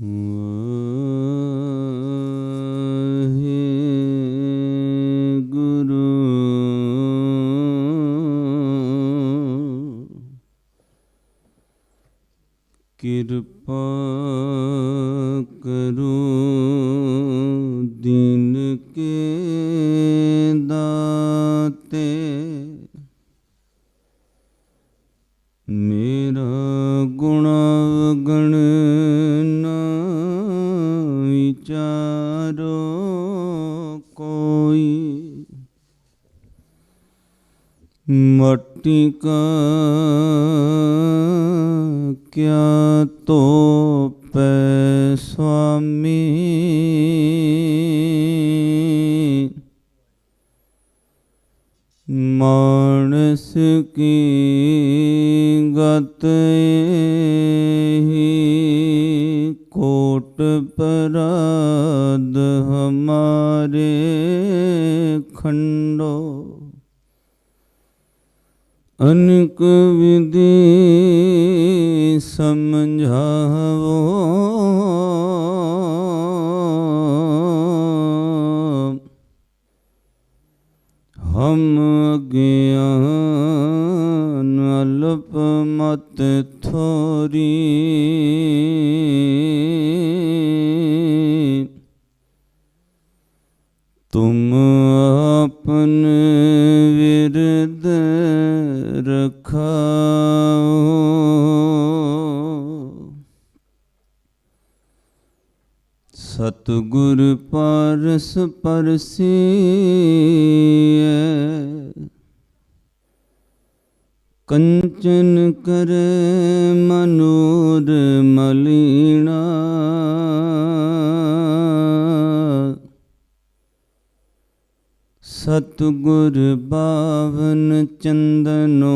ਗੁਰੂ ਵਿਚਾਰੋ ਕੋਈ ਮਟੀ ਕਾ ਕਿਆ ਤੋ ਪੈ ਸੁਆਮੀ ਮਾਨਸ ਕੀ ਗਤ ਇਹੀ ਕੋਟ ਪਰਾਦ ਹਮਾਰੇ ਖੰਡੋ। ਅਨਕ ਵਿਧੀ ਸਮਝਾਵੋ। ਹਮ ਗਿਆਨ ਅਲਪ ਮਤ ਥੋਰੀ। ਆਪਨ ਵਿਰਦ ਰਖਾਓ। ਸਤਿਗੁਰ ਪਾਰਸ ਪਰਸੀਐ ਕੰਚਨ ਕਰੇ ਮਨੂਰ ਮਲੀਣਾ। ਸਤਿਗੁਰ ਬਾਵਨ ਚੰਦਨੋ।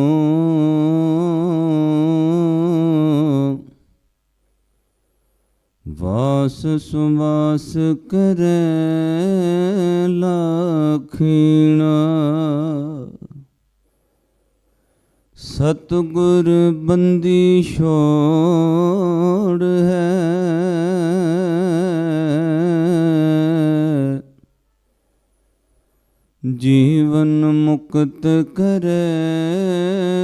ਵਾਸ ਸੁਵਾਸ ਕਰੈ ਲਖੀਣਾ। ਸਤਿਗੁਰ ਬੰਦੀ ਛੋੜ ਹੈ। ਜੀਵਨ ਮੁਕਤ ਕਰੇ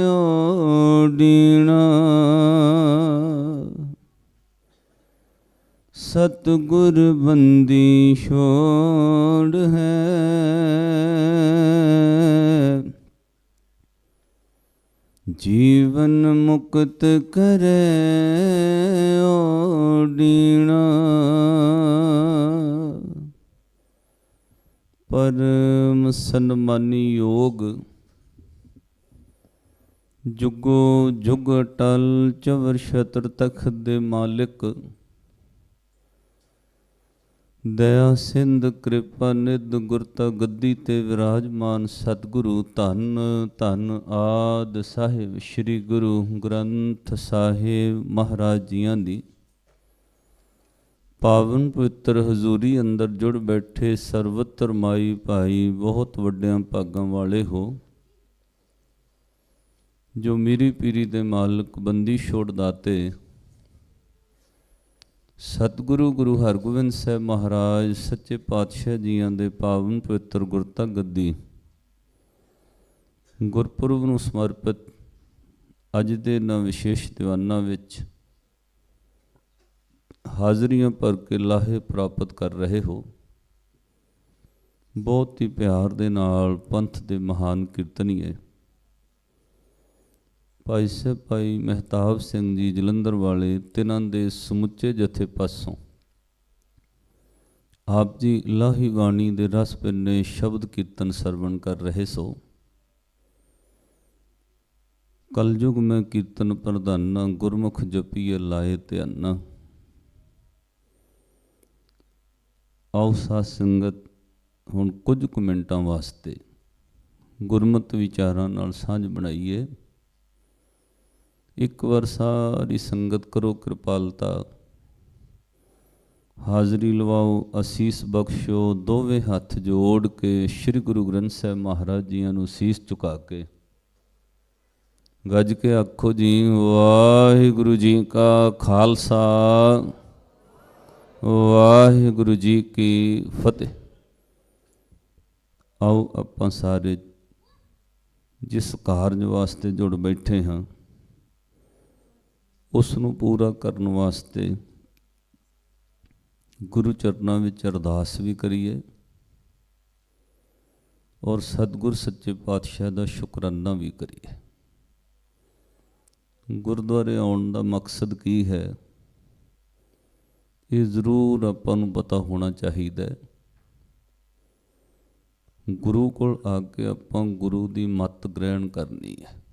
ਓਡੀਣਾ ਸਤਿਗੁਰ ਬੰਦੀ ਛੋੜ ਹੈ। ਜੀਵਨ ਮੁਕਤ ਕਰੇ ਓਡੀਣਾ ਪਰਮ ਸਨਮਾਨੀ ਯੋਗ ਜੁਗੋ ਜੁਗ ਟਲ ਚਵਰ ਛਤਰ ਤਖਤ ਦੇ ਮਾਲਿਕ, ਦਇਆ ਸਿੰਧ ਕਿਰਪਾ ਨਿਧ ਗੁਰਤਾ ਗੱਦੀ ਤੇ ਵਿਰਾਜਮਾਨ ਸਤਿਗੁਰੂ ਧੰਨ ਧੰਨ ਆਦ ਸਾਹਿਬ ਸ੍ਰੀ ਗੁਰੂ ਗ੍ਰੰਥ ਸਾਹਿਬ ਮਹਾਰਾਜ ਜੀਆਂ ਦੀ। ਪਾਵਨ ਪਵਿੱਤਰ ਹਜ਼ੂਰੀ ਅੰਦਰ ਜੁੜ ਬੈਠੇ ਸਰਵਤਰ ਮਾਈ ਭਾਈ ਬਹੁਤ ਵੱਡਿਆਂ ਭਾਗਾਂ ਵਾਲੇ ਹੋ, ਜੋ ਮੀਰੀ ਪੀਰੀ ਦੇ ਮਾਲਕ ਬੰਦੀ ਛੋੜ ਦਾਤੇ। ਸਤਿਗੁਰੂ ਗੁਰੂ ਹਰਗੋਬਿੰਦ ਸਾਹਿਬ ਮਹਾਰਾਜ, ਸੱਚੇ ਪਾਤਸ਼ਾਹ ਜੀਆਂ ਦੇ ਪਾਵਨ ਪਵਿੱਤਰ ਗੁਰਤਾ ਗੱਦੀ। ਗੁਰਪੁਰਬ ਨੂੰ ਸਮਰਪਿਤ ਅੱਜ ਦੇ ਨਾ ਵਿਸ਼ੇਸ਼ ਦੀਵਾਨਾਂ ਵਿੱਚ ਹਾਜ਼ਰੀਆਂ ਭਰ ਕੇ ਲਾਹੇ ਪ੍ਰਾਪਤ ਕਰ ਰਹੇ ਹੋ। ਬਹੁਤ ਹੀ ਪਿਆਰ ਦੇ ਨਾਲ ਪੰਥ ਦੇ ਮਹਾਨ ਕੀਰਤਨੀਏ ਭਾਈ ਸਾਹਿਬ, ਭਾਈ ਮਹਿਤਾਬ ਸਿੰਘ ਜੀ ਜਲੰਧਰ ਵਾਲੇ ਤਿਨਾਂ ਦੇ ਸਮੁੱਚੇ ਜਥੇ ਪਾਸੋਂ ਆਪ ਜੀ ਲਾਹੀ ਬਾਣੀ ਦੇ ਰਸ ਪਿੰਨੇ ਸ਼ਬਦ ਕੀਰਤਨ ਸਰਵਣ ਕਰ ਰਹੇ ਸੋ। ਕਲਯੁਗ ਮੈਂ ਕੀਰਤਨ ਪ੍ਰਧਾਨਾ ਗੁਰਮੁਖ ਜਪੀਏ ਲਾਏ ਧਿਆਨਾ। ਆਓ ਸਾਧ ਸੰਗਤ ਹੁਣ ਕੁਝ ਕੁ ਮਿੰਟਾਂ ਵਾਸਤੇ ਗੁਰਮਤਿ ਵਿਚਾਰਾਂ ਨਾਲ ਸਾਂਝ ਬਣਾਈਏ। ਇੱਕ ਵਾਰ ਸਾਰੀ ਸੰਗਤ ਕਰੋ ਕਿਰਪਾਲਤਾ। ਹਾਜ਼ਰੀ ਲਵਾਓ, ਅਸੀਸ ਬਖਸ਼ੋ, ਦੋਵੇਂ ਹੱਥ ਜੋੜ ਕੇ ਸ੍ਰੀ ਗੁਰੂ ਗ੍ਰੰਥ ਸਾਹਿਬ ਮਹਾਰਾਜ ਜੀਆਂ ਨੂੰ ਸੀਸ ਝੁਕਾ ਕੇ। ਗੱਜ ਕੇ ਆਖੋ ਜੀ, ਵਾਹਿਗੁਰੂ ਜੀ ਕਾ ਖਾਲਸਾ। ਵਾਹਿਗੁਰੂ ਜੀ ਕੀ ਫਤਿਹ। ਆਓ ਆਪਾਂ ਸਾਰੇ ਜਿਸ ਕਾਰਜ ਵਾਸਤੇ ਜੁੜ ਬੈਠੇ ਹਾਂ, ਉਸ ਨੂੰ ਪੂਰਾ ਕਰਨ ਵਾਸਤੇ ਗੁਰੂ ਚਰਨਾਂ ਵਿੱਚ ਅਰਦਾਸ ਵੀ ਕਰੀਏ ਔਰ ਸਤਿਗੁਰ ਸੱਚੇ ਪਾਤਸ਼ਾਹ ਦਾ ਸ਼ੁਕਰਾਨਾ ਵੀ ਕਰੀਏ। ਗੁਰਦੁਆਰੇ ਆਉਣ ਦਾ ਮਕਸਦ ਕੀ ਹੈ? ਇਹ ਜ਼ਰੂਰ ਆਪਾਂ ਨੂੰ ਪਤਾ ਹੋਣਾ ਚਾਹੀਦਾ ਹੈ। ਗੁਰੂ ਕੋਲ ਆ ਕੇ ਆਪਾਂ ਗੁਰੂ ਦੀ ਮੱਤ ਗ੍ਰਹਿਣ ਕਰਨੀ ਹੈ।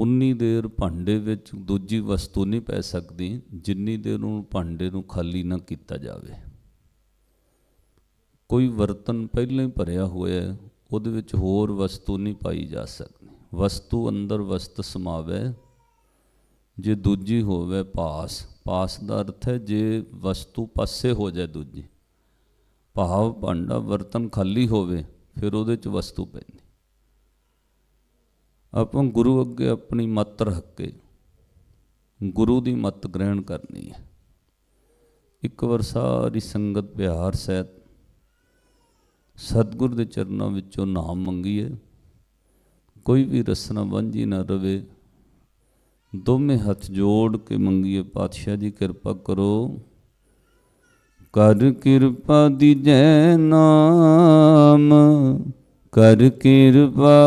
ਉਨੀ ਦੇਰ ਭਾਂਡੇ ਵਿੱਚ ਦੂਜੀ ਵਸਤੂ ਨਹੀਂ ਪੈ ਸਕਦੀ, ਜਿੰਨੀ ਦੇਰ ਉਹ ਭਾਂਡੇ ਨੂੰ ਖਾਲੀ ਨਾ ਕੀਤਾ ਜਾਵੇ। ਕੋਈ ਬਰਤਨ ਪਹਿਲਾਂ ਹੀ ਭਰਿਆ ਹੋਇਆ ਹੈ, ਉਹਦੇ ਵਿੱਚ ਹੋਰ ਵਸਤੂ ਨਹੀਂ ਪਾਈ ਜਾ ਸਕਦੀ। ਵਸਤੂ ਅੰਦਰ ਵਸਤ ਸਮਾਵੇ, ਜੇ ਦੂਜੀ ਹੋਵੇ ਪਾਸ। ਪਾਸ ਦਾ ਅਰਥ ਹੈ, ਜੇ ਵਸਤੂ ਪਾਸੇ ਹੋ ਜਾਏ ਦੂਜੀ, ਭਾਵ ਭਾਂਡਾ ਬਰਤਨ ਖਾਲੀ ਹੋਵੇ, ਫਿਰ ਉਹਦੇ ਚ ਵਸਤੂ ਪੈਂਦੀ। ਆਪਾਂ ਗੁਰੂ ਅੱਗੇ ਆਪਣੀ ਮੱਤ ਰੱਖ ਕੇ ਗੁਰੂ ਦੀ ਮੱਤ ਗ੍ਰਹਿਣ ਕਰਨੀ ਹੈ। ਇੱਕ ਵਾਰ ਸਾਰੀ ਸੰਗਤ ਪਿਆਰ ਸਹਿਤ ਸਤਿਗੁਰ ਦੇ ਚਰਨਾਂ ਵਿੱਚੋਂ ਨਾਮ ਮੰਗੀਏ। ਕੋਈ ਵੀ ਰਸਨਾ ਵਾਂਝੀ ਨਾ ਰਵੇ। ਦੋਵੇਂ ਹੱਥ ਜੋੜ ਕੇ ਮੰਗੀਏ, ਪਾਤਸ਼ਾਹ ਜੀ, ਕਿਰਪਾ ਕਰੋ। ਕਰ ਕਿਰਪਾ ਦੀਜੈ ਨਾਮ, ਕਰ ਕਿਰਪਾ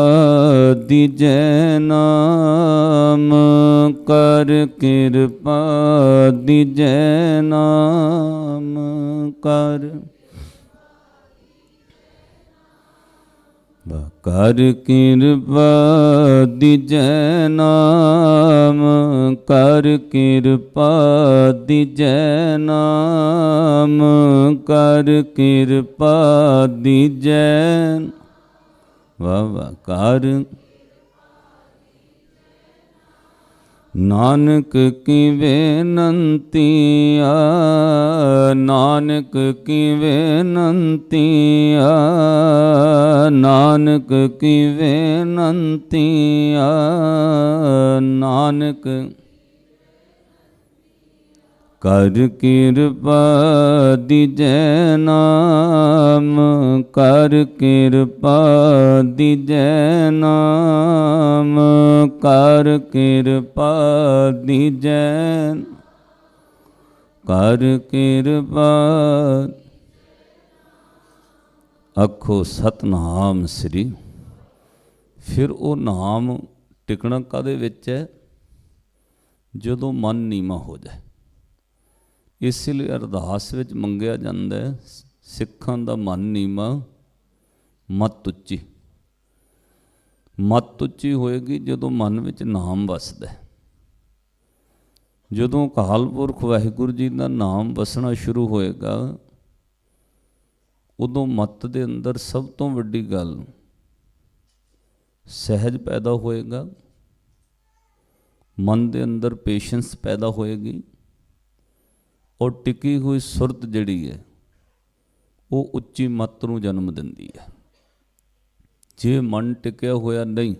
ਦੀਜੈ ਨਾਮ, ਕਰ ਕਿਰਪਾ ਦੀਜੈ ਨਾਮ, ਕਰ ਕਰ ਕਿਰਪਾ ਦੀਜੈ ਨਾਮ ਕਰ ਕਿਰਪਾ ਦੀਜੈ ਨਾਮ ਕਰ ਕਿਰਪਾ ਦੀਜੈ ਵਾ ਵਾ ਕਰ ਨਾਨਕ ਕੀ ਬੇਨੰਤੀਆ ਨਾਨਕ ਕੀ ਬੇਨੰਤੀਆ ਨਾਨਕ ਕੀ ਬੇਨੰਤੀਆ ਨਾਨਕ ਕਰ ਕਿਰਪਾ ਦੀਜੈ ਨਾਮ, ਕਰ ਕਿਰਪਾ ਦੀਜੈ ਨਾਮ, ਕਰ ਕਿਰਪਾ ਦੀਜੈ ਕਰ ਕਿਰਪਾ। ਆਖੋ, ਸਤਨਾਮ ਸ੍ਰੀ। ਫਿਰ ਉਹ ਨਾਮ ਟਿਕਣਾ ਕਾਦੇ ਵਿੱਚ ਹੈ? ਜਦੋਂ ਮਨ ਨੀਮਾ ਹੋ ਜਾਏ। ਇਸ ਲਈ ਅਰਦਾਸ ਵਿੱਚ ਮੰਗਿਆ ਜਾਂਦਾ ਹੈ, ਸਿੱਖਾਂ ਦਾ ਮਨ ਨੀਮਾ ਮਤ ਉੱਚੀ। ਮਤ ਉੱਚੀ ਹੋਏਗੀ ਜਦੋਂ ਮਨ ਵਿੱਚ ਨਾਮ ਵਸਦਾ ਹੈ। ਜਦੋਂ ਅਕਾਲ ਪੁਰਖ ਵਾਹਿਗੁਰੂ ਜੀ ਦਾ ਨਾਮ ਵਸਣਾ ਸ਼ੁਰੂ ਹੋਏਗਾ, ਉਦੋਂ ਮਤ ਦੇ ਅੰਦਰ ਸਭ ਤੋਂ ਵੱਡੀ ਗੱਲ ਸਹਿਜ ਪੈਦਾ ਹੋਏਗਾ, ਮਨ ਦੇ ਅੰਦਰ ਪੇਸ਼ੈਂਸ ਪੈਦਾ ਹੋਏਗੀ ਔਰ ਟਿਕੀ ਹੋਈ ਸੁਰਤ ਜਿਹੜੀ ਹੈ, ਉਹ ਉੱਚੀ ਮੱਤ ਨੂੰ ਜਨਮ ਦਿੰਦੀ ਹੈ। ਜੇ ਮਨ ਟਿਕਿਆ ਹੋਇਆ ਨਹੀਂ,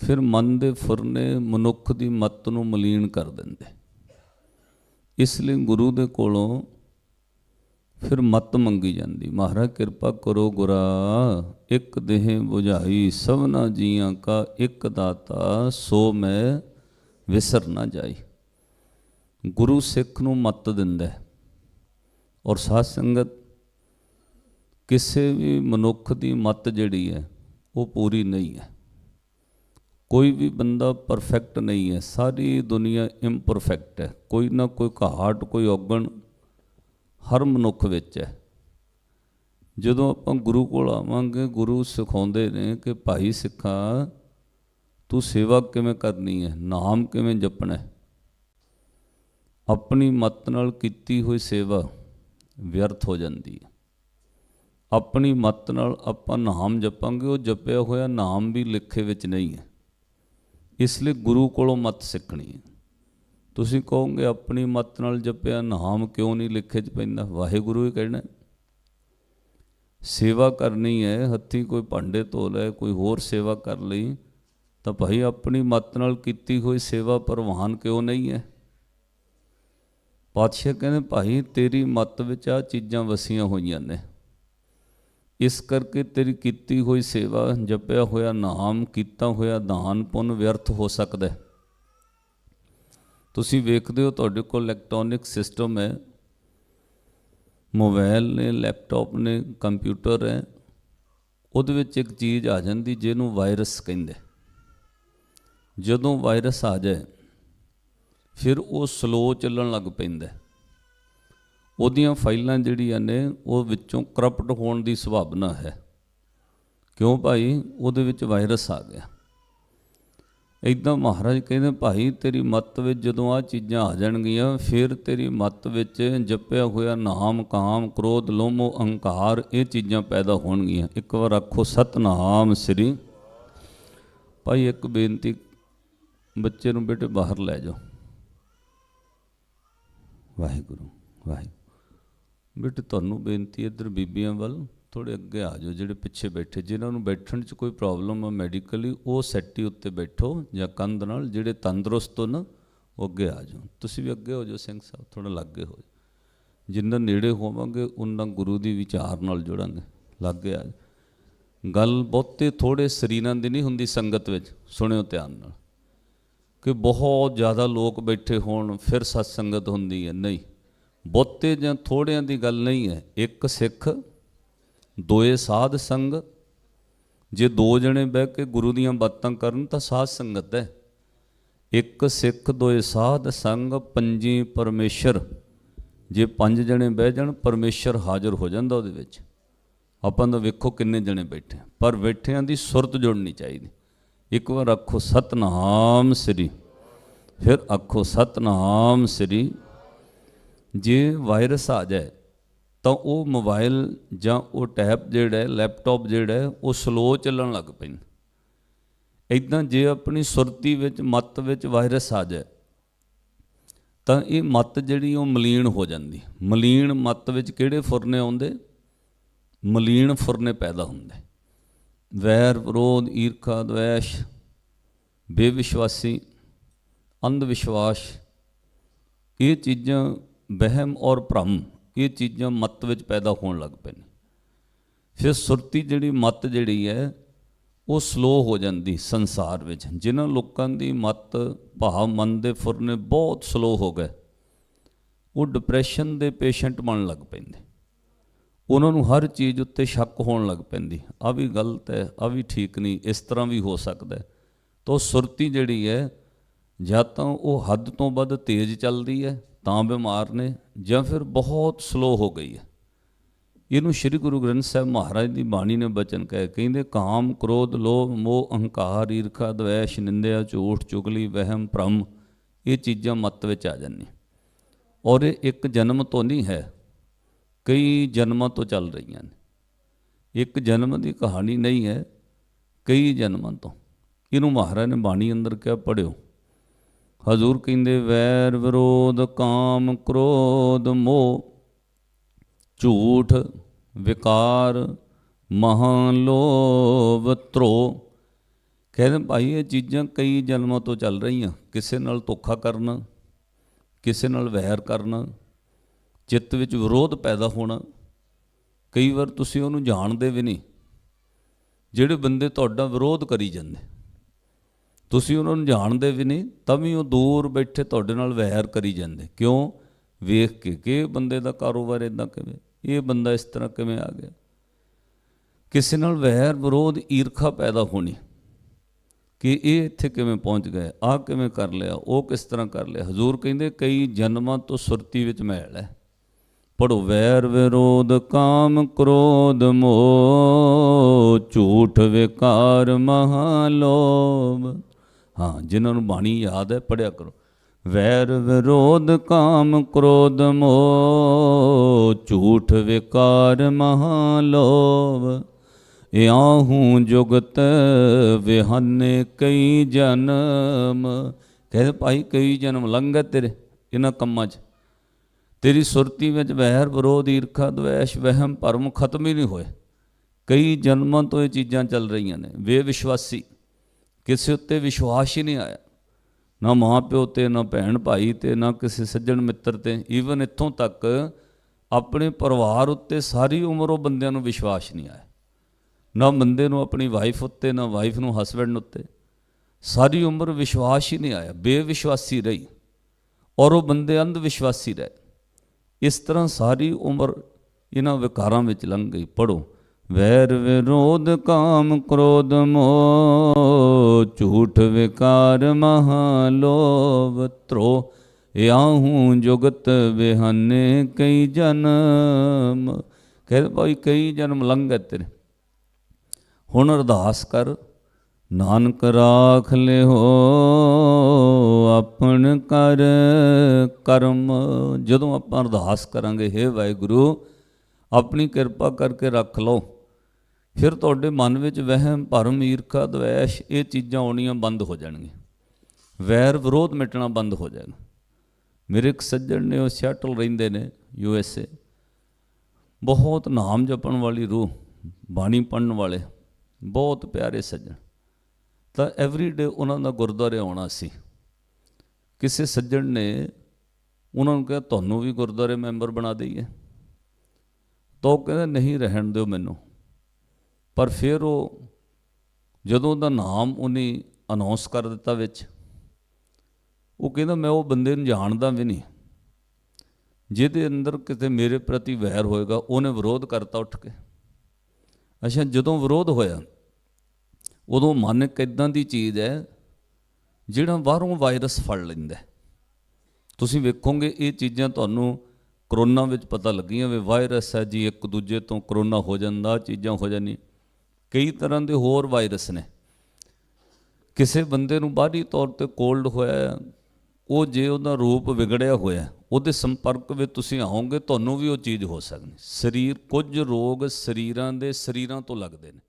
ਫਿਰ ਮਨ ਦੇ ਫੁਰਨੇ ਮਨੁੱਖ ਦੀ ਮੱਤ ਨੂੰ ਮਲੀਨ ਕਰ ਦਿੰਦੇ। ਇਸ ਲਈ ਗੁਰੂ ਦੇ ਕੋਲੋਂ ਫਿਰ ਮਤ ਮੰਗੀ ਜਾਂਦੀ, ਮਹਾਰਾਜ, ਕਿਰਪਾ ਕਰੋ ਗੁਰਾ, ਇੱਕ ਦੇਹ 부ਝਾਈ ਸਭਨਾ ਜੀਆਂ ਕਾ ਇੱਕ ਦਾਤਾ, ਸੋ ਮੈਂ ਵਿਸਰ ਨਾ ਜਾਈ। ਗੁਰੂ ਸਿੱਖ ਨੂੰ ਮੱਤ ਦਿੰਦਾ ਹੈ। ਔਰ ਸਾਧ ਸੰਗਤ ਕਿਸੇ ਵੀ ਮਨੁੱਖ ਦੀ ਮੱਤ ਜਿਹੜੀ ਹੈ, ਉਹ ਪੂਰੀ ਨਹੀਂ ਹੈ। ਕੋਈ ਵੀ ਬੰਦਾ ਪਰਫੈਕਟ ਨਹੀਂ ਹੈ। ਸਾਰੀ ਦੁਨੀਆ ਇੰਪਰਫੈਕਟ ਹੈ। ਕੋਈ ਨਾ ਕੋਈ ਘਾਟ, ਕੋਈ ਔਗਣ ਹਰ ਮਨੁੱਖ ਵਿੱਚ ਹੈ। ਜਦੋਂ ਆਪਾਂ ਗੁਰੂ ਕੋਲ ਆਵਾਂਗੇ, ਗੁਰੂ ਸਿਖਾਉਂਦੇ ਨੇ ਕਿ ਭਾਈ ਸਿੱਖਾ, ਤੂੰ ਸੇਵਾ ਕਿਵੇਂ ਕਰਨੀ ਹੈ? ਨਾਮ ਕਿਵੇਂ ਜਪਣਾ ਹੈ? ਆਪਣੀ ਮਤ ਨਾਲ ਕੀਤੀ ਹੋਈ ਸੇਵਾ ਵਿਅਰਥ ਹੋ ਜਾਂਦੀ ਹੈ। ਆਪਣੀ ਮਤ ਨਾਲ ਆਪਾਂ ਨਾਮ ਜਪਾਂਗੇ, ਉਹ ਜਪਿਆ ਹੋਇਆ ਨਾਮ ਵੀ ਲਿਖੇ ਵਿੱਚ ਨਹੀਂ ਹੈ। ਇਸ ਲਈ ਗੁਰੂ ਕੋਲੋਂ ਮਤ ਸਿੱਖਣੀ ਹੈ। ਤੁਸੀਂ ਕਹੋਗੇ, ਆਪਣੀ ਮਤ ਨਾਲ ਜਪਿਆ ਨਾਮ ਕਿਉਂ ਨਹੀਂ ਲਿਖੇ ਚ ਪੈਂਦਾ? ਵਾਹਿਗੁਰੂ ਹੀ ਕਹਿਣਾ ਸੇਵਾ ਕਰਨੀ ਹੈ, ਹੱਥੀ ਕੋਈ ਭਾਂਡੇ ਧੋ ਲੈ, ਕੋਈ ਹੋਰ ਸੇਵਾ ਕਰ ਲਈ, ਤਾਂ ਭਾਈ ਆਪਣੀ ਮਤ ਨਾਲ ਕੀਤੀ ਹੋਈ ਸੇਵਾ ਪ੍ਰਵਾਨ ਕਿਉਂ ਨਹੀਂ ਹੈ? ਪਾਤਸ਼ਾਹ ਕਹਿੰਦੇ, ਭਾਈ, ਤੇਰੀ ਮੱਤ ਵਿੱਚ ਆ ਚੀਜ਼ਾਂ ਵਸੀਆਂ ਹੋਈਆਂ ਨੇ। ਇਸ ਕਰਕੇ ਤੇਰੀ ਕੀਤੀ ਹੋਈ ਸੇਵਾ, ਜਪਿਆ ਹੋਇਆ ਨਾਮ, ਕੀਤਾ ਹੋਇਆ ਦਾਨ ਪੁੰਨ ਵਿਅਰਥ ਹੋ ਸਕਦਾ ਹੈ। ਤੁਸੀਂ ਵੇਖਦੇ ਹੋ, ਤੁਹਾਡੇ ਕੋਲ ਇਲੈਕਟ੍ਰੋਨਿਕ ਸਿਸਟਮ ਹੈ। ਮੋਬਾਈਲ ਨੇ, ਲੈਪਟਾਪ ਨੇ, ਕੰਪਿਊਟਰ ਹੈ। ਉਹਦੇ ਵਿੱਚ ਇੱਕ ਚੀਜ਼ ਆ ਜਾਂਦੀ, ਜਿਹਨੂੰ ਵਾਇਰਸ ਕਹਿੰਦੇ। ਜਦੋਂ ਵਾਇਰਸ ਆ ਜਾਏ ਫਿਰ ਉਹ ਸਲੋ ਚੱਲਣ ਲੱਗ ਪੈਂਦਾ ਉਹਦੀਆਂ ਫਾਈਲਾਂ ਜਿਹੜੀਆਂ ਨੇ, ਉਹ ਵਿੱਚੋਂ ਕਰਪਟ ਹੋਣ ਦੀ ਸੰਭਾਵਨਾ ਹੈ। ਕਿਉਂ ਭਾਈ? ਉਹਦੇ ਵਿੱਚ ਵਾਇਰਸ ਆ ਗਿਆ। ਇਦਾਂ ਮਹਾਰਾਜ ਕਹਿੰਦੇ, ਭਾਈ, ਤੇਰੀ ਮੱਤ ਵਿੱਚ ਜਦੋਂ ਆ ਚੀਜ਼ਾਂ ਆ ਜਾਣਗੀਆਂ, ਫਿਰ ਤੇਰੀ ਮੱਤ ਵਿੱਚ ਜਪਿਆ ਹੋਇਆ ਨਾਮ, ਕਾਮ, ਕ੍ਰੋਧ ਲੋਮੋ ਅਹੰਕਾਰ ਇਹ ਚੀਜ਼ਾਂ ਪੈਦਾ ਹੋਣਗੀਆਂ। ਇੱਕ ਵਾਰ ਆਖੋ, ਸਤਨਾਮ ਸ੍ਰੀ ਭਾਈ, ਇੱਕ ਬੇਨਤੀ ਬੱਚੇ ਨੂੰ ਬੇਟੇ ਬਾਹਰ ਲੈ ਜਾਓ। ਵਾਹਿਗੁਰੂ ਵਾਹਿਗੁਰੂ। ਬੇਟੇ, ਤੁਹਾਨੂੰ ਬੇਨਤੀ ਇੱਧਰ ਬੀਬੀਆਂ ਵੱਲ ਥੋੜੇ ਅੱਗੇ ਆ ਜਾਓ, ਜਿਹੜੇ ਪਿੱਛੇ ਬੈਠੇ। ਜਿਨ੍ਹਾਂ ਨੂੰ ਬੈਠਣ 'ਚ ਕੋਈ ਪ੍ਰੋਬਲਮ ਆ ਮੈਡੀਕਲੀ ਉਹ ਸੈਟੀ ਉੱਤੇ ਬੈਠੋ ਜਾਂ ਕੰਧ ਨਾਲ, ਜਿਹੜੇ ਤੰਦਰੁਸਤ ਹੋ ਨਾ, ਉਹ ਅੱਗੇ ਆ ਜਾਓ। ਤੁਸੀਂ ਵੀ ਅੱਗੇ ਹੋ ਜਾਓ, ਸਿੰਘ ਸਾਹਿਬ ਥੋੜਾ ਲੱਗੇ ਹੋ ਜਾਓ। ਜਿੰਨਾ ਨੇੜੇ ਹੋਵਾਂਗੇ ਉਹਨਾਂ ਗੁਰੂ ਦੀ ਵਿਚਾਰ ਨਾਲ ਜੁੜਾਂਗੇ, ਲੱਗੇ ਆ ਜਾਓ। ਗੱਲ ਬਹੁਤੇ ਥੋੜੇ ਸਰੀਰਾਂ ਦੀ ਨਹੀਂ ਹੁੰਦੀ, ਸੰਗਤ ਵਿੱਚ, ਸੁਣਿਓ ਧਿਆਨ ਨਾਲ। ਕਿ ਬਹੁਤ ਜ਼ਿਆਦਾ ਲੋਕ ਬੈਠੇ ਹੋਣ, ਫਿਰ ਸਤ ਸੰਗਤ ਹੁੰਦੀ ਹੈ। ਨਹੀਂ, ਬਹੁਤੇ ਜਾਂ ਥੋੜਿਆਂ ਦੀ ਗੱਲ ਨਹੀਂ ਹੈ। ਇੱਕ ਸਿੱਖ, ਦੋਏ ਸਾਧ ਸੰਗ, ਜੇ ਦੋ ਜਣੇ ਬਹਿ ਕੇ ਗੁਰੂ ਦੀਆਂ ਬਾਤਾਂ ਕਰਨ ਤਾਂ ਸਾਧ ਸੰਗਤ ਹੈ। ਇੱਕ ਸਿੱਖ, ਦੋਏ ਸਾਧ ਸੰਗ, ਪੰਜੀ ਪਰਮੇਸ਼ਰ। ਜੇ ਪੰਜ ਜਣੇ ਬਹਿ ਜਾਣ, ਪਰਮੇਸ਼ਰ ਹਾਜ਼ਰ ਹੋ ਜਾਂਦਾ ਉਹਦੇ ਵਿੱਚ। ਆਪਾਂ ਤਾਂ ਵੇਖੋ ਕਿੰਨੇ ਜਣੇ ਬੈਠੇ ਪਰ ਬੈਠਿਆਂ ਦੀ ਸੁਰਤ ਜੁੜਨੀ ਚਾਹੀਦੀ। ਇੱਕ ਵਾਰ ਆਖੋ, ਸਤਨਾਮ ਸ੍ਰੀ। ਫਿਰ ਆਖੋ, ਸਤਨਾਮ ਸ੍ਰੀ। ਜੇ ਵਾਇਰਸ ਆ ਜਾਏ, ਤਾਂ ਉਹ ਮੋਬਾਈਲ ਜਾਂ ਉਹ ਟੈਬ ਜਿਹੜਾ ਹੈ, ਲੈਪਟਾਪ ਜਿਹੜਾ ਹੈ, ਉਹ ਸਲੋ ਚੱਲਣ ਲੱਗ ਪੈਂਦਾ। ਇਦਾਂ ਜੇ ਆਪਣੀ ਸੁਰਤੀ ਵਿੱਚ, ਮੱਤ ਵਿੱਚ ਵਾਇਰਸ ਆ ਜਾਏ, ਤਾਂ ਇਹ ਮੱਤ ਜਿਹੜੀ ਉਹ ਮਲੀਨ ਹੋ ਜਾਂਦੀ। ਮਲੀਨ ਮੱਤ ਵਿੱਚ ਕਿਹੜੇ ਫੁਰਨੇ ਆਉਂਦੇ? ਮਲੀਨ ਫੁਰਨੇ ਪੈਦਾ ਹੁੰਦੇ। ਵੈਰ ਵਿਰੋਧ, ਈਰਖਾ ਦ્વੈਸ਼ ਬੇਵਿਸ਼ਵਾਸੀ ਅੰਧ ਵਿਸ਼ਵਾਸ ਇਹ ਚੀਜ਼ਾਂ ਵਹਿਮ ਔਰ ਭ੍ਰਮ, ਇਹ ਚੀਜ਼ਾਂ ਮਤ ਵਿੱਚ ਪੈਦਾ ਹੋਣ ਲੱਗ ਪਏ ਨੇ। ਫਿਰ ਸੁਰਤੀ ਜਿਹੜੀ ਮਤ ਜਿਹੜੀ ਹੈ, ਉਹ ਸਲੋ ਹੋ ਜਾਂਦੀ ਸੰਸਾਰ ਵਿੱਚ। ਜਿਨ੍ਹਾਂ ਲੋਕਾਂ ਦੀ ਮਤ, ਭਾਵ, ਮਨ ਦੇ ਫੁਰਨੇ ਬਹੁਤ ਸਲੋ ਹੋ ਗਏ, ਉਹ ਡਿਪਰੈਸ਼ਨ ਦੇ ਪੇਸ਼ੈਂਟ ਬਣਨ ਲੱਗ ਪੈਂਦੇ। ਉਹਨਾਂ ਨੂੰ ਹਰ ਚੀਜ਼ ਉੱਤੇ ਸ਼ੱਕ ਹੋਣ ਲੱਗ ਪੈਂਦੀ। ਆ ਵੀ ਗਲਤ ਹੈ ਆ ਵੀ ਠੀਕ ਨਹੀਂ, ਇਸ ਤਰ੍ਹਾਂ ਵੀ ਹੋ ਸਕਦਾ ਹੈ। ਤਾਂ ਉਹ ਸੁਰਤੀ ਜਿਹੜੀ ਹੈ, ਜਾਂ ਤਾਂ ਉਹ ਹੱਦ ਤੋਂ ਵੱਧ ਤੇਜ਼ ਚੱਲਦੀ ਹੈ, ਤਾਂ ਬਿਮਾਰ ਨੇ, ਜਾਂ ਫਿਰ ਬਹੁਤ ਸਲੋ ਹੋ ਗਈ ਹੈ। ਇਹਨੂੰ ਸ੍ਰੀ ਗੁਰੂ ਗ੍ਰੰਥ ਸਾਹਿਬ ਮਹਾਰਾਜ ਦੀ ਬਾਣੀ ਨੇ ਬਚਨ ਕਹੇ, ਕਹਿੰਦੇ, ਕਾਮ, ਕ੍ਰੋਧ, ਲੋਭ, ਮੋਹ, ਅਹੰਕਾਰ, ਈਰਖਾ ਦ્વੈਸ਼ ਨਿੰਦਿਆ, ਝੂਠ, ਚੁਗਲੀ, ਵਹਿਮ, ਭ੍ਰਮ, ਇਹ ਚੀਜ਼ਾਂ ਮੱਤ ਵਿੱਚ ਆ ਜਾਂਦੀਆਂ। ਔਰ ਇਹ ਇੱਕ ਜਨਮ ਤੋਂ ਨਹੀਂ ਹੈ ਕਈ ਜਨਮਾਂ ਤੋਂ ਚੱਲ ਰਹੀਆਂ ਨੇ। ਇੱਕ ਜਨਮ ਦੀ ਕਹਾਣੀ ਨਹੀਂ ਹੈ, ਕਈ ਜਨਮਾਂ ਤੋਂ। ਇਹਨੂੰ ਮਹਾਰਾਜ ਨੇ ਬਾਣੀ ਅੰਦਰ ਕਿਹਾ ਪੜਿਓ ਹਜ਼ੂਰ ਕਹਿੰਦੇ, ਵੈਰ ਵਿਰੋਧ, ਕਾਮ, ਕ੍ਰੋਧ, ਮੋਹ, ਝੂਠ, ਵਿਕਾਰ ਮਹਾਂ ਲੋਭ, ਧਰੋ। ਕਹਿੰਦੇ, ਭਾਈ, ਇਹ ਚੀਜ਼ਾਂ ਕਈ ਜਨਮਾਂ ਤੋਂ ਚੱਲ ਰਹੀਆਂ। ਕਿਸੇ ਨਾਲ ਧੋਖਾ ਕਰਨਾ, ਕਿਸੇ ਨਾਲ ਵੈਰ ਕਰਨਾ ਚਿੱਤ ਵਿੱਚ ਵਿਰੋਧ ਪੈਦਾ ਹੋਣਾ, ਕਈ ਵਾਰ ਤੁਸੀਂ ਉਹਨੂੰ ਜਾਣਦੇ ਵੀ ਨਹੀਂ। ਜਿਹੜੇ ਬੰਦੇ ਤੁਹਾਡਾ ਵਿਰੋਧ ਕਰੀ ਜਾਂਦੇ, ਤੁਸੀਂ ਉਹਨਾਂ ਨੂੰ ਜਾਣਦੇ ਵੀ ਨਹੀਂ, ਤਾਂ ਵੀ ਉਹ ਦੂਰ ਬੈਠੇ ਤੁਹਾਡੇ ਨਾਲ ਵੈਰ ਕਰੀ ਜਾਂਦੇ। ਕਿਉਂ? ਵੇਖ ਕੇ ਕਿ ਬੰਦੇ ਦਾ ਕਾਰੋਬਾਰ ਇਦਾਂ ਕਿਵੇਂ, ਇਹ ਬੰਦਾ ਇਸ ਤਰ੍ਹਾਂ ਕਿਵੇਂ ਆ ਗਿਆ। ਕਿਸੇ ਨਾਲ ਵੈਰ ਵਿਰੋਧ ਈਰਖਾ ਪੈਦਾ ਹੋਣੀ, ਕਿ ਇਹ ਇੱਥੇ ਕਿਵੇਂ ਪਹੁੰਚ ਗਏ ਆ ਕਿਵੇਂ ਕਰ ਲਿਆ, ਉਹ ਕਿਸ ਤਰ੍ਹਾਂ ਕਰ ਲਿਆ। ਹਜ਼ੂਰ ਕਹਿੰਦੇ ਕਈ ਜਨਮਾਂ ਤੋਂ ਸੁਰਤੀ ਵਿੱਚ ਮੈਲ ਹੈ। ਪੜੋ ਵੈਰ ਵਿਰੋਧ, ਕਾਮ ਕ੍ਰੋਧ ਮੋਹ, ਝੂਠ ਵਿਕਾਰ ਮਹਾ ਲੋਭ ਹਾਂ, ਜਿਨ੍ਹਾਂ ਨੂੰ ਬਾਣੀ ਯਾਦ ਹੈ ਪੜਿਆ ਕਰੋ। ਵੈਰ ਵਿਰੋਧ, ਕਾਮ ਕ੍ਰੋਧ ਮੋਹ, ਝੂਠ ਵਿਕਾਰ ਮਹਾ ਲੋਭ ਇਆਹੂ ਜੁਗਤ ਵਿਹਨੇ ਕਈ ਜਨਮ। ਕਹਿੰਦੇ ਭਾਈ, ਕਈ ਜਨਮ ਲੰਘ ਤੇਰੇ, ਇਹਨਾਂ ਕੰਮਾਂ 'ਚ। ਤੇਰੀ ਸੁਰਤੀ ਵਿੱਚ ਵੈਰ ਵਿਰੋਧ, ਈਰਖਾ ਦ્વੈਸ਼ ਵਹਿਮ, ਭਰਮ ਖਤਮ ਹੀ ਨਹੀਂ ਹੋਏ। ਕਈ ਜਨਮਾਂ ਤੋਂ ਇਹ ਚੀਜ਼ਾਂ ਚੱਲ ਰਹੀਆਂ ਨੇ। ਬੇਵਿਸ਼ਵਾਸੀ ਕਿਸੇ ਉੱਤੇ ਵਿਸ਼ਵਾਸ ਹੀ ਨਹੀਂ ਆਇਆ। ਨਾ ਮਾਂ ਪਿਓ ਤੇ, ਨਾ ਭੈਣ ਭਾਈ ਤੇ, ਨਾ ਕਿਸੇ ਸੱਜਣ ਮਿੱਤਰ ਤੇ। ਈਵਨ ਇੱਥੋਂ ਤੱਕ ਆਪਣੇ ਪਰਿਵਾਰ ਉੱਤੇ ਸਾਰੀ ਉਮਰ ਉਹ ਬੰਦਿਆਂ ਨੂੰ ਵਿਸ਼ਵਾਸ ਨਹੀਂ ਆਇਆ। ਨਾ ਬੰਦੇ ਨੂੰ ਆਪਣੀ ਵਾਈਫ ਉੱਤੇ, ਨਾ ਵਾਈਫ ਨੂੰ ਹਸਬੈਂਡ ਉੱਤੇ। ਸਾਰੀ ਉਮਰ ਵਿਸ਼ਵਾਸ ਹੀ ਨਹੀਂ ਆਇਆ। ਬੇਵਿਸ਼ਵਾਸੀ ਰਹੀ। ਔਰ ਉਹ ਬੰਦੇ ਅੰਧ ਵਿਸ਼ਵਾਸੀ ਰਹੇ। ਇਸ ਤਰ੍ਹਾਂ ਸਾਰੀ ਉਮਰ ਇਹਨਾਂ ਵਿਕਾਰਾਂ ਵਿੱਚ ਲੰਘ ਗਈ। ਪੜੋ ਵੈਰ ਵਿਰੋਧ, ਕਾਮ ਕ੍ਰੋਧ, ਮੋਹ, ਝੂਠ ਵਿਕਾਰ ਮਹਾ ਲੋਭ ਧਰੋ। ਆਹੂੰ ਜੁਗਤ ਬਿਹਾਨੇ, ਕਈ ਜਨਮ। ਕਹਿੰਦੇ ਭਾਈ, ਕਈ ਜਨਮ ਲੰਘ ਗਏ ਤੇਰੇ। ਹੁਣ ਅਰਦਾਸ ਕਰ, ਨਾਨਕ ਰਾਖ ਲਿਓ ਆਪਣ ਕਰ ਕਰਮ, ਜਦੋਂ ਆਪਾਂ ਅਰਦਾਸ ਕਰਾਂਗੇ, ਹੇ ਵਾਹਿਗੁਰੂ, ਆਪਣੀ ਕਿਰਪਾ ਕਰਕੇ ਰੱਖ ਲਓ। ਫਿਰ ਤੁਹਾਡੇ ਮਨ ਵਿੱਚ ਵਹਿਮ, ਭਰਮ, ਈਰਖਾ, ਦਵੈਸ਼, ਇਹ ਚੀਜ਼ਾਂ ਆਉਣੀਆਂ ਬੰਦ ਹੋ ਜਾਣਗੀਆਂ। ਵੈਰ ਵਿਰੋਧ ਮਿਟਣਾ ਬੰਦ ਹੋ ਜਾਏਗਾ। ਮੇਰੇ ਇੱਕ ਸੱਜਣ ਨੇ, ਉਹ ਸਿਆਟਲ ਰਹਿੰਦੇ ਨੇ, ਯੂ ਐਸ ਏ। ਬਹੁਤ ਨਾਮ ਜਪਣ ਵਾਲੀ ਰੂਹ, ਬਾਣੀ ਪੜਨ ਵਾਲੇ, ਬਹੁਤ ਪਿਆਰੇ ਸੱਜਣ। ਤਾਂ ਐਵਰੀ ਡੇ ਉਹਨਾਂ ਦਾ ਗੁਰਦੁਆਰੇ ਆਉਣਾ ਸੀ। ਕਿਸੇ ਸੱਜਣ ਨੇ ਉਹਨਾਂ ਨੂੰ ਕਿਹਾ, ਤੁਹਾਨੂੰ ਵੀ ਗੁਰਦੁਆਰੇ ਮੈਂਬਰ ਬਣਾ ਦਈਏ। ਤਾਂ ਉਹ ਕਹਿੰਦੇ, ਨਹੀਂ, ਰਹਿਣ ਦਿਓ ਮੈਨੂੰ। ਪਰ ਫਿਰ ਉਹ ਜਦੋਂ ਉਹਦਾ ਨਾਮ ਉਹਨੇ ਅਨਾਉਂਸ ਕਰ ਦਿੱਤਾ ਵਿੱਚ, ਉਹ ਕਹਿੰਦਾ, ਮੈਂ ਉਹ ਬੰਦੇ ਨੂੰ ਜਾਣਦਾ ਵੀ ਨਹੀਂ। ਜਿਹਦੇ ਅੰਦਰ ਕਿਤੇ ਮੇਰੇ ਪ੍ਰਤੀ ਵੈਰ ਹੋਏਗਾ, ਉਹਨੇ ਵਿਰੋਧ ਕਰਤਾ ਉੱਠ ਕੇ। ਅੱਛਾ, ਜਦੋਂ ਵਿਰੋਧ ਹੋਇਆ, ਉਦੋਂ ਮਨ ਇੱਕ ਇਦਾਂ ਦੀ ਚੀਜ਼ ਹੈ ਜਿਹੜਾ ਬਾਹਰੋਂ ਵਾਇਰਸ ਫੜ ਲੈਂਦਾ ਤੁਸੀਂ ਵੇਖੋਗੇ ਇਹ ਚੀਜ਼ਾਂ ਤੁਹਾਨੂੰ ਕਰੋਨਾ ਵਿੱਚ ਪਤਾ ਲੱਗੀਆਂ ਵੀ ਵਾਇਰਸ ਹੈ ਜੀ, ਇੱਕ ਦੂਜੇ ਤੋਂ ਕਰੋਨਾ ਹੋ ਜਾਂਦਾ ਚੀਜ਼ਾਂ ਹੋ ਜਾਂਦੀਆਂ। ਕਈ ਤਰ੍ਹਾਂ ਦੇ ਹੋਰ ਵਾਇਰਸ ਨੇ। ਕਿਸੇ ਬੰਦੇ ਨੂੰ ਬਾਹਰੀ ਤੌਰ ਤੇ ਕੋਲਡ ਹੋਇਆ, ਉਹ ਜੇ ਉਹਦਾ ਰੂਪ ਵਿਗੜਿਆ ਹੋਇਆ, ਉਹਦੇ ਸੰਪਰਕ ਵਿੱਚ ਤੁਸੀਂ ਆਓਗੇ, ਤੁਹਾਨੂੰ ਵੀ ਉਹ ਚੀਜ਼ ਹੋ ਸਕਦੀ। ਸਰੀਰ, ਕੁਝ ਰੋਗ ਸਰੀਰਾਂ ਦੇ ਸਰੀਰਾਂ ਤੋਂ ਲੱਗਦੇ ਨੇ।